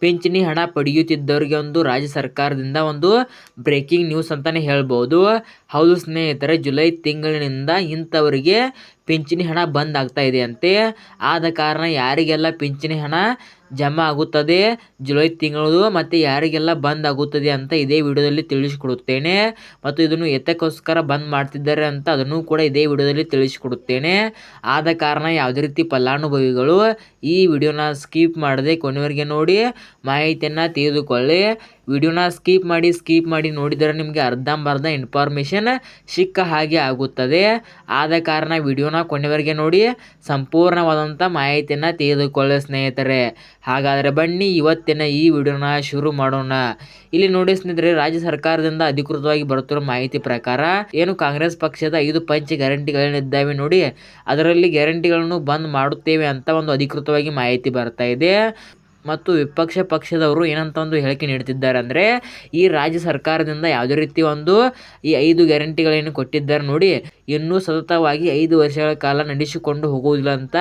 ಪಿಂಚಣಿ ಹಣ ಪಡೆಯುತ್ತಿದ್ದವರಿಗೆ ಒಂದು ರಾಜ್ಯ ಸರ್ಕಾರದಿಂದ ಒಂದು ಬ್ರೇಕಿಂಗ್ ನ್ಯೂಸ್ ಅಂತಲೇ ಹೇಳ್ಬೋದು. ಹೌದು ಸ್ನೇಹಿತರೆ, ಜುಲೈ ತಿಂಗಳಿನಿಂದ ಇಂಥವರಿಗೆ ಪಿಂಚಣಿ ಹಣ ಬಂದ್ ಆಗ್ತಾ ಇದೆ ಅಂತೆ ಆದ ಕಾರಣ ಯಾರಿಗೆಲ್ಲ ಪಿಂಚಣಿ ಹಣ ಜಮಾ ಆಗುತ್ತದೆ, ಜುಲೈ ತಿಂಗಳು ಮತ್ತು ಯಾರಿಗೆಲ್ಲ ಬಂದ್ ಆಗುತ್ತದೆ ಅಂತ ಇದೇ ವಿಡಿಯೋದಲ್ಲಿ ತಿಳಿಸಿಕೊಡುತ್ತೇನೆ. ಮತ್ತು ಇದನ್ನು ಎತ್ತಕ್ಕೋಸ್ಕರ ಬಂದ್ ಮಾಡ್ತಿದ್ದಾರೆ ಅಂತ ಅದನ್ನು ಕೂಡ ಇದೇ ವಿಡಿಯೋದಲ್ಲಿ ತಿಳಿಸಿಕೊಡುತ್ತೇನೆ. ಆದ ಕಾರಣ ಯಾವುದೇ ರೀತಿ ಫಲಾನುಭವಿಗಳು ಈ ವಿಡಿಯೋನ ಸ್ಕಿಪ್ ಮಾಡದೆ ಕೊನೆವರೆಗೆ ನೋಡಿ ಮಾಹಿತಿಯನ್ನು ತಿಳಿದುಕೊಳ್ಳಿ ವಿಡಿಯೋನ ಸ್ಕಿಪ್ ಮಾಡಿ ಸ್ಕಿಪ್ ಮಾಡಿ ನೋಡಿದರೆ ನಿಮಗೆ ಅರ್ಧಂಬರ್ಧ ಇನ್ಫಾರ್ಮೇಷನ್ ಸಿಕ್ಕ ಹಾಗೆ ಆಗುತ್ತದೆ. ಆದ ಕಾರಣ ವಿಡಿಯೋನ ಕೊನೆವರೆಗೆ ನೋಡಿ, ಸಂಪೂರ್ಣವಾದಂಥ ಮಾಹಿತಿಯನ್ನು ತೆಗೆದುಕೊಳ್ಳಿ ಸ್ನೇಹಿತರೆ. ಹಾಗಾದರೆ ಬನ್ನಿ, ಇವತ್ತಿನ ಈ ವಿಡಿಯೋನ ಶುರು ಮಾಡೋಣ. ಇಲ್ಲಿ ನೋಡಿ ಸ್ನೇಹಿತರೆ, ರಾಜ್ಯ ಸರ್ಕಾರದಿಂದ ಅಧಿಕೃತವಾಗಿ ಬರುತ್ತಿರುವ ಮಾಹಿತಿ ಪ್ರಕಾರ, ಏನು ಕಾಂಗ್ರೆಸ್ ಪಕ್ಷದ ಐದು ಪಂಚ ಗ್ಯಾರಂಟಿಗಳೇನಿದ್ದಾವೆ ನೋಡಿ, ಅದರಲ್ಲಿ ಗ್ಯಾರಂಟಿಗಳನ್ನು ಬಂದ್ ಮಾಡುತ್ತೇವೆ ಅಂತ ಒಂದು ಅಧಿಕೃತವಾಗಿ ಮಾಹಿತಿ ಬರ್ತಾ ಇದೆ. ಮತ್ತು ವಿಪಕ್ಷ ಪಕ್ಷದವರು ಏನಂತ ಒಂದು ಹೇಳಿಕೆ ನೀಡ್ತಿದ್ದಾರೆ ಅಂದರೆ, ಈ ರಾಜ್ಯ ಸರ್ಕಾರದಿಂದ ಯಾವುದೇ ರೀತಿ ಒಂದು ಈ ಐದು ಗ್ಯಾರಂಟಿಗಳೇನು ಕೊಟ್ಟಿದ್ದಾರೆ ನೋಡಿ, ಇನ್ನೂ ಸತತವಾಗಿ ಐದು ವರ್ಷಗಳ ಕಾಲ ನಡೆಸಿಕೊಂಡು ಹೋಗುವುದಿಲ್ಲ ಅಂತ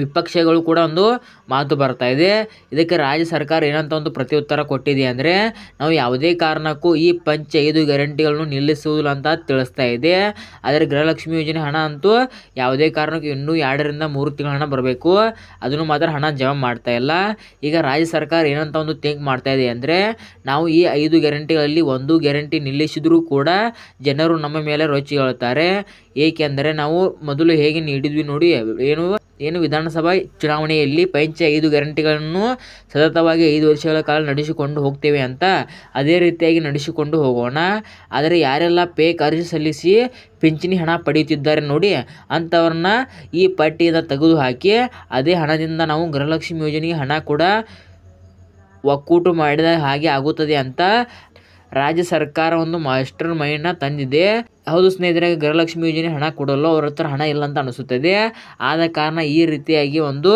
ವಿಪಕ್ಷಗಳು ಕೂಡ ಒಂದು ಮಾತು ಬರ್ತಾ ಇದೆ. ಇದಕ್ಕೆ ರಾಜ್ಯ ಸರ್ಕಾರ ಏನಂತ ಒಂದು ಪ್ರತ್ಯುತ್ತರ ಕೊಟ್ಟಿದೆ ಅಂದರೆ, ನಾವು ಯಾವುದೇ ಕಾರಣಕ್ಕೂ ಈ ಪಂಚ ಐದು ಗ್ಯಾರಂಟಿಗಳನ್ನು ನಿಲ್ಲಿಸುವುದಿಲ್ಲ ಅಂತ ತಿಳಿಸ್ತಾ ಇದೆ. ಆದರೆ ಗೃಹಲಕ್ಷ್ಮಿ ಯೋಜನೆ ಹಣ ಅಂತೂ ಯಾವುದೇ ಕಾರಣಕ್ಕೂ ಇನ್ನೂ ಎರಡರಿಂದ ಮೂರು ತಿಂಗಳ ಹಣ ಬರಬೇಕು. ಅದನ್ನು ಮಾತ್ರ ಹಣ ಜಮಾ ಮಾಡ್ತಾ ಇಲ್ಲ. ಈಗ ರಾಜ್ಯ ಸರ್ಕಾರ ಏನಂತ ಒಂದು ಥಿಂಕ್ ಮಾಡ್ತಾ ಇದೆ ಅಂದರೆ, ನಾವು ಈ ಐದು ಗ್ಯಾರಂಟಿಗಳಲ್ಲಿ ಒಂದು ಗ್ಯಾರಂಟಿ ನಿಲ್ಲಿಸಿದರೂ ಕೂಡ ಜನರು ನಮ್ಮ ಮೇಲೆ ರೊಚ್ಚಿ ಹೇಳ್ತಾರೆ ಏಕೆಂದರೆ ನಾವು ಮೊದಲು ಹೇಗೆ ನೀಡಿದ್ವಿ ನೋಡಿ, ಏನು ಏನು ವಿಧಾನಸಭಾ ಚುನಾವಣೆಯಲ್ಲಿ ಪಂಚ ಐದು ಗ್ಯಾರಂಟಿಗಳನ್ನು ಸತತವಾಗಿ ಐದು ವರ್ಷಗಳ ಕಾಲ ನಡೆಸಿಕೊಂಡು ಹೋಗ್ತೇವೆ ಅಂತ ಅದೇ ರೀತಿಯಾಗಿ ನಡೆಸಿಕೊಂಡು ಹೋಗೋಣ. ಆದರೆ ಯಾರೆಲ್ಲ ಪೇಕ್ ಅರ್ಜಿ ಸಲ್ಲಿಸಿ ಪಿಂಚಣಿ ಹಣ ಪಡೆಯುತ್ತಿದ್ದಾರೆ ನೋಡಿ, ಅಂಥವ್ರನ್ನ ಈ ಪಟ್ಟಿಯಿಂದ ತೆಗೆದು ಹಾಕಿ ಅದೇ ಹಣದಿಂದ ನಾವು ಗೃಹಲಕ್ಷ್ಮಿ ಯೋಜನೆಗೆ ಹಣ ಕೂಡ ಒಕ್ಕೂಟು ಮಾಡಿದ ಹಾಗೆ ಆಗುತ್ತದೆ ಅಂತ ರಾಜ್ಯ ಸರ್ಕಾರ ಒಂದು ಮಾಸ್ಟರ್ ಮೈಂಡ್ನ ತಂದಿದೆ. ಹೌದು ಸ್ನೇಹಿತರೆ, ಗೃಹಲಕ್ಷ್ಮಿ ಯೋಜನೆ ಹಣ ಕೊಡಲು ಅವ್ರ ಹತ್ರ ಹಣ ಇಲ್ಲ ಅಂತ ಅನಿಸುತ್ತದೆ. ಆದ ಕಾರಣ ಈ ರೀತಿಯಾಗಿ ಒಂದು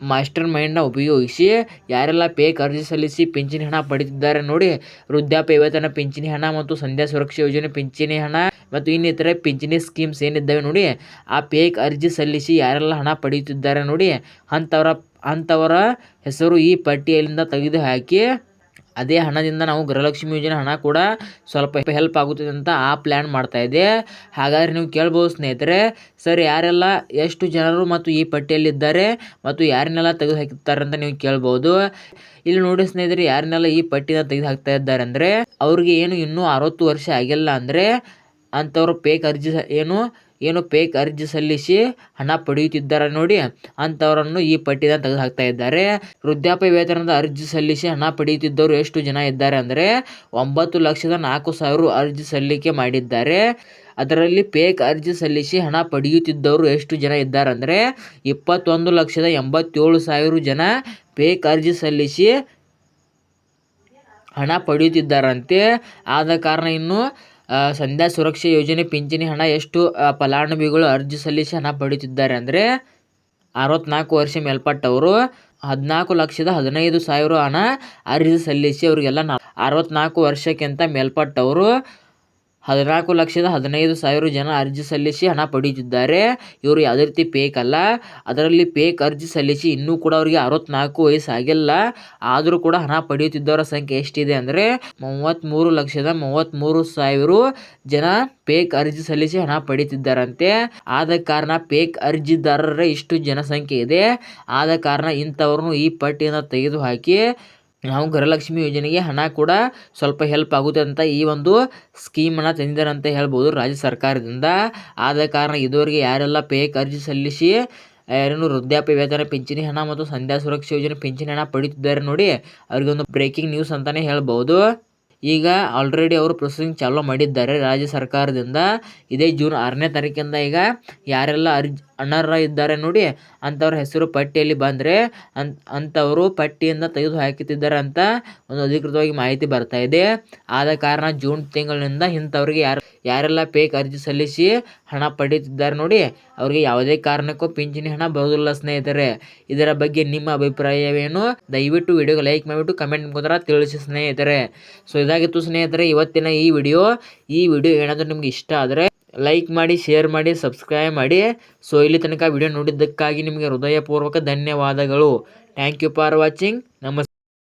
ಮಾಸ್ಟರ್ ಮೈಂಡ್ನ ಉಪಯೋಗಿಸಿ, ಯಾರೆಲ್ಲ ಪೇಕ್ ಅರ್ಜಿ ಸಲ್ಲಿಸಿ ಪಿಂಚಣಿ ಹಣ ಪಡೆದಿದ್ದಾರೆ ನೋಡಿ. ವೃದ್ಧಾಪ್ಯ ವೇತನ ಪಿಂಚಣಿ ಹಣ ಮತ್ತು ಸಂಧ್ಯಾ ಸುರಕ್ಷಾ ಯೋಜನೆ ಪಿಂಚಣಿ ಹಣ ಮತ್ತು ಇನ್ನಿತರ ಪಿಂಚಣಿ ಸ್ಕೀಮ್ಸ್ ಏನಿದ್ದಾವೆ ನೋಡಿ. ಆ ಪೇಕ್ ಅರ್ಜಿ ಸಲ್ಲಿಸಿ ಯಾರೆಲ್ಲ ಹಣ ಪಡೆಯುತ್ತಿದ್ದಾರೆ ನೋಡಿ. ಅಂಥವರ ಅಂಥವರ ಹೆಸರು ಈ ಪಟ್ಟಿಯಲ್ಲಿಂದ ತೆಗೆದು ಹಾಕಿ ಅದೇ ಹಣದಿಂದ ನಾವು ಗೃಹಲಕ್ಷ್ಮಿ ಯೋಜನೆ ಹಣ ಕೂಡ ಸ್ವಲ್ಪ ಹೆಲ್ಪ್ ಆಗುತ್ತದೆ ಅಂತ ಆ ಪ್ಲ್ಯಾನ್ ಮಾಡ್ತಾ ಇದೆ. ಹಾಗಾದರೆ ನೀವು ಕೇಳ್ಬೋದು ಸ್ನೇಹಿತರೆ, ಸರ್ ಯಾರೆಲ್ಲ ಎಷ್ಟು ಜನರು ಮತ್ತು ಈ ಪಟ್ಟಿಯಲ್ಲಿದ್ದಾರೆ ಮತ್ತು ಯಾರನ್ನೆಲ್ಲ ತೆಗೆದು ಹಾಕಿರ್ತಾರೆ ಅಂತ ನೀವು ಕೇಳ್ಬೋದು. ಇಲ್ಲಿ ನೋಡಿ ಸ್ನೇಹಿತರೆ, ಯಾರನ್ನೆಲ್ಲ ಈ ಪಟ್ಟಿನ ತೆಗೆದು ಹಾಕ್ತಾ ಇದ್ದಾರೆ ಅಂದರೆ, ಅವ್ರಿಗೆ ಏನು ಇನ್ನೂ ಅರವತ್ತು ವರ್ಷ ಆಗಿಲ್ಲ ಅಂದರೆ, ಅಂಥವ್ರು ಪೇಕ್ ಅರ್ಜಿ ಏನು ಏನು ಪೇಕ್ ಅರ್ಜಿ ಸಲ್ಲಿಸಿ ಹಣ ಪಡೆಯುತ್ತಿದ್ದಾರೆ ನೋಡಿ ಅಂಥವರನ್ನು ಈ ಪಟ್ಟಿನ ತೆಗೆದು ಹಾಕ್ತಾ ಇದ್ದಾರೆ. ವೃದ್ಧಾಪ್ಯ ವೇತನದ ಅರ್ಜಿ ಸಲ್ಲಿಸಿ ಹಣ ಪಡೆಯುತ್ತಿದ್ದವರು ಎಷ್ಟು ಜನ ಇದ್ದಾರೆ ಅಂದರೆ ಒಂಬತ್ತು ಲಕ್ಷದ ನಾಲ್ಕು ಸಾವಿರ ಅರ್ಜಿ ಸಲ್ಲಿಕೆ ಮಾಡಿದ್ದಾರೆ. ಅದರಲ್ಲಿ ಪೇಕ್ ಅರ್ಜಿ ಸಲ್ಲಿಸಿ ಹಣ ಪಡೆಯುತ್ತಿದ್ದವರು ಎಷ್ಟು ಜನ ಇದ್ದಾರೆ ಅಂದರೆ ಇಪ್ಪತ್ತೊಂದು ಲಕ್ಷದ ಎಂಬತ್ತೇಳು ಸಾವಿರ ಜನ ಪೇಕ್ ಅರ್ಜಿ ಸಲ್ಲಿಸಿ ಹಣ ಪಡೆಯುತ್ತಿದ್ದಾರಂತೆ. ಆದ ಕಾರಣ ಇನ್ನು ಸಂಧ್ಯಾ ಸುರಕ್ಷಾ ಯೋಜನೆ ಪಿಂಚಣಿ ಹಣ ಎಷ್ಟು ಫಲಾನುಭವಿಗಳು ಅರ್ಜಿ ಸಲ್ಲಿಸಿ ಹಣ ಪಡೆಯುತ್ತಿದ್ದಾರೆ ಅಂದರೆ ಅರವತ್ನಾಲ್ಕು ವರ್ಷ ಮೇಲ್ಪಟ್ಟವರು, ಹದಿನಾಲ್ಕು ಲಕ್ಷದ ಹದಿನೈದು ಸಾವಿರ ಹಣ ಅರ್ಜಿ ಸಲ್ಲಿಸಿ ಅವರಿಗೆಲ್ಲ ಅರವತ್ನಾಲ್ಕು ವರ್ಷಕ್ಕಿಂತ ಮೇಲ್ಪಟ್ಟವರು ಹದಿನಾಲ್ಕು ಲಕ್ಷದ ಹದಿನೈದು ಸಾವಿರ ಜನ ಅರ್ಜಿ ಸಲ್ಲಿಸಿ ಹಣ ಪಡೆಯುತ್ತಿದ್ದಾರೆ. ಇವರು ಯಾವುದೇ ರೀತಿ ಪೇಕ್ ಅಲ್ಲ. ಅದರಲ್ಲಿ ಪೇಕ್ ಅರ್ಜಿ ಸಲ್ಲಿಸಿ ಇನ್ನೂ ಕೂಡ ಅವರಿಗೆ ಅರವತ್ನಾಲ್ಕು ವಯಸ್ಸಾಗಿಲ್ಲ ಆದರೂ ಕೂಡ ಹಣ ಪಡೆಯುತ್ತಿದ್ದವರ ಸಂಖ್ಯೆ ಎಷ್ಟಿದೆ ಅಂದರೆ ಮೂವತ್ತ್ಮೂರು ಲಕ್ಷದ ಮೂವತ್ತ್ಮೂರು ಸಾವಿರ ಜನ ಪೇಕ್ ಅರ್ಜಿ ಸಲ್ಲಿಸಿ ಹಣ ಪಡೆಯುತ್ತಿದ್ದಾರಂತೆ. ಆದ ಕಾರಣ ಪೇಕ್ ಅರ್ಜಿದಾರರ ಇಷ್ಟು ಜನಸಂಖ್ಯೆ ಇದೆ. ಆದ ಕಾರಣ ಇಂಥವ್ರನ್ನು ಈ ಪಟ್ಟಿಯಿಂದ ತೆಗೆದುಹಾಕಿ ನಾವು ಗೃಹಲಕ್ಷ್ಮಿ ಯೋಜನೆಗೆ ಹಣ ಕೂಡ ಸ್ವಲ್ಪ ಹೆಲ್ಪ್ ಆಗುತ್ತೆ ಅಂತ ಈ ಒಂದು ಸ್ಕೀಮನ್ನು ತಂದಿದ್ದಾರೆ ಅಂತ ಹೇಳ್ಬೋದು ರಾಜ್ಯ ಸರ್ಕಾರದಿಂದ. ಆದ ಕಾರಣ ಇದುವರೆಗೆ ಯಾರೆಲ್ಲ ಪೇಕ್ ಅರ್ಜಿ ಸಲ್ಲಿಸಿ ಯಾರೇನು ವೃದ್ಧಾಪ್ಯ ವೇತನ, ಪಿಂಚಣಿ ಹಣ ಮತ್ತು ಸಂಧ್ಯಾ ಸುರಕ್ಷಾ ಯೋಜನೆ ಪಿಂಚಣಿ ಹಣ ಪಡೀತಿದ್ದಾರೆ ನೋಡಿ, ಅವ್ರಿಗೆ ಒಂದು ಬ್ರೇಕಿಂಗ್ ನ್ಯೂಸ್ ಅಂತಲೇ ಹೇಳ್ಬೋದು. ಈಗ ಆಲ್ರೆಡಿ ಅವರು ಪ್ರೊಸೆಸಿಂಗ್ ಚಾಲೂ ಮಾಡಿದ್ದಾರೆ ರಾಜ್ಯ ಸರ್ಕಾರದಿಂದ. ಇದೇ ಜೂನ್ ಆರನೇ ತಾರೀಕಿಂದ ಈಗ ಯಾರೆಲ್ಲ ಅರ್ಜಿ ಅನರ್ಹ ಇದ್ದಾರೆ ನೋಡಿ. ಅಂಥವ್ರ ಹೆಸರು ಪಟ್ಟಿಯಲ್ಲಿ ಬಂದರೆ ಅಂತ ಅಂಥವರು ಪಟ್ಟಿಯಿಂದ ತೆಗೆದು ಹಾಕುತ್ತಿದ್ದಾರೆ ಅಂತ ಒಂದು ಅಧಿಕೃತವಾಗಿ ಮಾಹಿತಿ ಬರ್ತಾ ಇದೆ. ಆದ ಕಾರಣ ಜೂನ್ ತಿಂಗಳಿನಿಂದ ಇಂಥವ್ರಿಗೆ ಯಾರು, ಯಾರೆಲ್ಲ ಪೇಕ್ ಅರ್ಜಿ ಸಲ್ಲಿಸಿ ಹಣ ಪಡೀತಿದ್ದಾರೆ ನೋಡಿ, ಅವ್ರಿಗೆ ಯಾವುದೇ ಕಾರಣಕ್ಕೂ ಪಿಂಚಣಿ ಹಣ ಬರೋದಿಲ್ಲ ಸ್ನೇಹಿತರೆ. ಇದರ ಬಗ್ಗೆ ನಿಮ್ಮ ಅಭಿಪ್ರಾಯವೇನು? ದಯವಿಟ್ಟು ವಿಡಿಯೋಗೆ ಲೈಕ್ ಮಾಡಿಬಿಟ್ಟು ಕಮೆಂಟ್ ಮುಖಾಂತರ ತಿಳಿಸಿ ಸ್ನೇಹಿತರೆ. ಸೊ ಇದಾಗಿತ್ತು ಸ್ನೇಹಿತರೆ, ಇವತ್ತಿನ ಈ ವಿಡಿಯೋ. ಈ ವಿಡಿಯೋ ಏನಾದರೂ ನಿಮ್ಗೆ ಇಷ್ಟ ಆದರೆ ಲೈಕ್ ಮಾಡಿ ಶೇರ್ ಮಾಡಿ ಸಬ್ಸ್ಕ್ರೈಬ್ ಮಾಡಿ. ಸೊ ಇಲ್ಲಿ ತನಕ ವಿಡಿಯೋ ನೋಡಿದ್ದಕ್ಕಾಗಿ ನಿಮಗೆ ಹೃದಯಪೂರ್ವಕ ಧನ್ಯವಾದಗಳು. ಥ್ಯಾಂಕ್ ಯು ಫಾರ್ ವಾಚಿಂಗ್ ನಮಸ್ತೆ